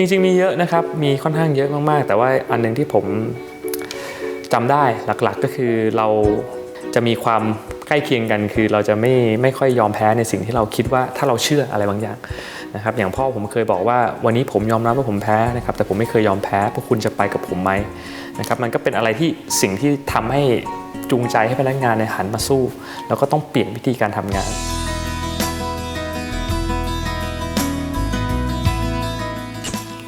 จริง ๆ มีเยอะนะครับ มีค่อนข้างเยอะมากๆ แต่ว่าอันหนึงที่ผมจำได้หลักๆก็คือเราจะมีความใกล้เคียงกันคือเราจะไม่ไม่ค่อยยอมแพ้ในสิ่งที่เราคิดว่าถ้าเราเชื่ออะไรบางอย่างนะครับอย่างพ่อผมเคยบอกว่าวันนี้ผมยอมรับว่าผมแพ้นะครับแต่ผมไม่เคยยอมแพ้พวกคุณจะไปกับผมไหมนะครับมันก็เป็นอะไรที่สิ่งที่ทำให้จูงใจให้พนักงานเนี่ยหันมาสู้ แล้วก็ต้องเปลี่ยนวิธีการทำงาน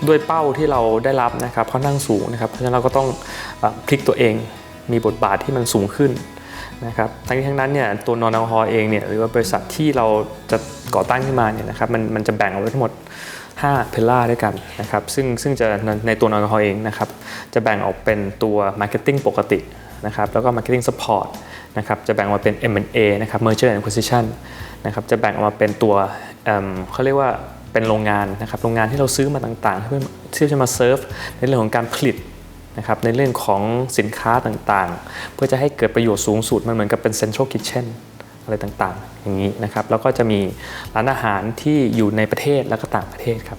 ด้วยเป้าที่เราได้รับนะครับเพราะนั่งสูงนะครับ เพราะฉะนั้นเราก็ต้องอพลิกตัวเองมีบทบาทที่มันสูงขึ้นนะครับทั้งนี้ทั้งนั้นเนี่ยตัวนอนอฮอเองเนี่ยหรือว่าบริษัทที่เราจะก่อตั้งขึ้นมาเนี่ยนะครับมันมันจะแบ่งเอาไว้ทั้งหมด 5 เพลล่าด้วยกันนะครับซึ่งซึ่งจะในตัวนอนอฮอเองนะครับจะแบ่งออกเป็นตัว Marketing ปกตินะครับแล้วก็ Marketing Support นะครับจะแบ่งออกมาเป็น M&A นะครับ Merger and Acquisition นะครับจะแบ่งออกมาเป็นตัวเเขาเรียกว่า เป็นโรงงานนะครับโรงงานที่เราซื้อมาต่างๆ เพื่อที่จะมาเซิร์ฟในเรื่องของการผลิตนะครับในเรื่องของสินค้าต่างๆ เพื่อจะให้เกิดประโยชน์สูงสุดมันเหมือนกับเป็น Central Kitchen อะไรต่างๆ อย่างนี้นะครับแล้วก็จะมีร้านอาหารที่อยู่ในประเทศแล้วก็ต่างประเทศครับ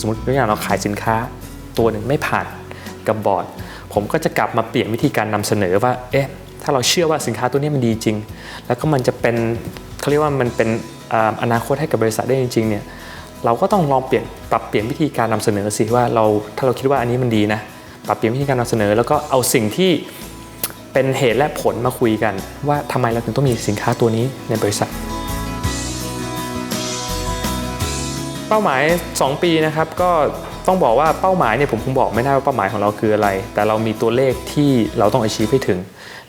สมมติตัวอย่างเราขายสินค้าตัวหนึ่งไม่ผ่านกับบอร์ด ผมก็จะกลับมาเปลี่ยนวิธีการนำเสนอว่าเอ๊ะถ้าเราเชื่อว่าสินค้าตัวนี้มันดีจริง แล้วก็มันจะเป็น เขาเรียกว่ามันเป็นอนาคตให้กับบริษัทได้จริงๆเนี่ยเราก็ต้องลองเปลี่ยนปรับเปลี่ยนวิธีการนำเสนอสิว่าเราถ้าเราคิดว่าอันนี้มันดีนะปรับเปลี่ยนวิธีการนำเสนอ แล้วก็เอาสิ่งที่เป็นเหตุและผลมาคุยกัน ว่าทำไมเราถึงต้องมีสินค้าตัวนี้ในบริษัท เป้าหมาย 2 ปีนะครับก็ ต้องบอกว่าเป้าหมายเนี่ยผมคงบอกไม่ได้ว่าเป้าหมายของเราคืออะไร แต่เรามีตัวเลขที่เราต้อง achieve ให้ถึง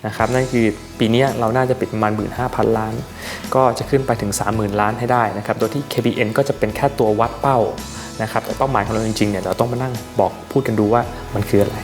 นะครับนั่นคือปีนี้เราน่าจะปิดประมาณ 15,000 ล้าน ก็จะขึ้นไปถึง 30,000 ล้านให้ได้นะครับโดยที่ KPN ก็จะเป็นแค่ตัววัดเป้านะครับแต่เป้าหมายของเราจริงๆเนี่ยเราต้องมานั่งบอกพูดกันดูว่ามันคืออะไร